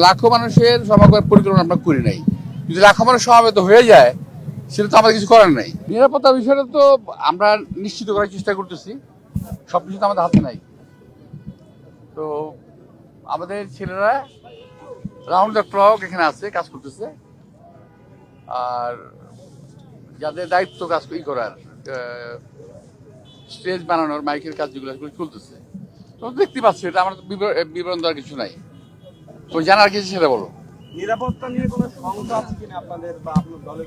লাখো মানুষের সমাগমের পরিকল্পনা আমরা করি নাই। যদি লাখো মানুষ সমাবেত হয়ে যায়, সেটা তো আমাদের কিছু করার নাই। নিরাপত্তা বিষয়টা তো আমরা নিশ্চিত করার চেষ্টা করতেছি। সব কিছু তো আমাদের হাতে নাই। তো আমাদের ছেলেরা রাউন্ড দ্য ক্লক এখানে আছে, কাজ করতেছে। আর যাদের দায়িত্ব কাজ ই করার স্টেজ বানানোর, মাইকের কাজ যেগুলো চলতেছে। তো দেখতে পাচ্ছি এটা, আমার বিবর- বিবরণ দেওয়ার কিছু নাই। তো জানার কিছু সেটা বলো। নিরাপত্তা নিয়ে কোনো শঙ্কা আছে কিনা আপনাদের বা আপনার দলের?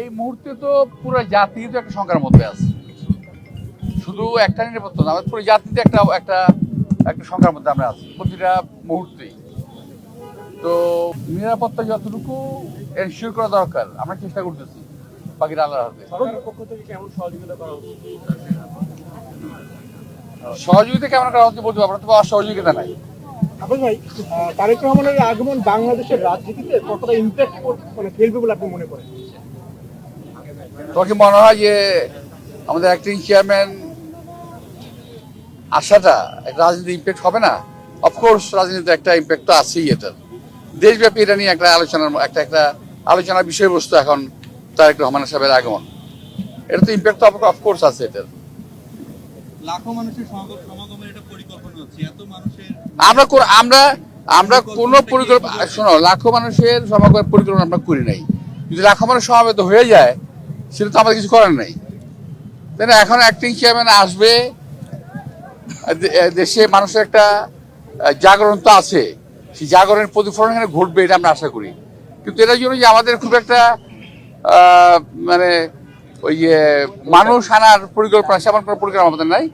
এই মুহূর্তে তো পুরো জাতি তো একটা সংখ্যার মধ্যে আছে। শুধু একটা নিরাপত্তা না আমাদের পুরো জাতিতে একটা একটা একটা সংখ্যার মধ্যে আমরা আছি প্রতিটা মুহূর্তেই। তো নিরাপত্তা যতটুকু এনশিওর করা দরকার আমরা চেষ্টা করতেছি বাকিটা আল্লাহর হাতে। সহযোগিতা সহযোগিতা কেমন করা হচ্ছে বলতে পারব না, তবে অসহযোগিতা নাই। তারেক রহমানের আগমন বাংলাদেশের রাজনীতিতে কতটা ইম্প্যাক্ট মানে ফেলবে বলে আপনি মনে করেন? তোমার কি মনে হয় যে আমাদের অ্যাক্টিং চেয়ারম্যান আসাটা রাজনীতি ইম্প্যাক্ট হবে না? অফকোর্স রাজনীতিতে একটা ইম্প্যাক্ট তো আছেই এটার দেশব্যাপী এটা নিয়ে একটা আলোচনার একটা একটা আলোচনার বিষয়বস্তু এখন তারেক রহমান সাহেবের আগমন। এটা তো ইম্প্যাক্ট তো অফকোর্স আছে এটার। লাখো মানুষের সমাগমের এটা পরিকল্পনা হচ্ছে এত মানুষের আমরা আমরা আমরা কোনো পরিকল্পনা শোনো লাখো মানুষের সমাগমের পরিকল্পনা আমরা করি নাই। যদি লাখো মানুষ সমাবেত হয়ে যায় সেটা তো আমাদের কিছু করার নাই। তাই না? এখন অ্যাক্টিং চেয়ারম্যান আসবে দেশে মানুষের একটা জাগরণ তো আছে। সেই জাগরণের প্রতিফলন এখানে ঘটবে এটা আমরা আশা করি। কিন্তু এটার জন্য যে আমাদের খুব একটা মানে ওই মানুষ আনার পরিকল্পনা সেমন কোনো পরিকল্পনা আমাদের নাই।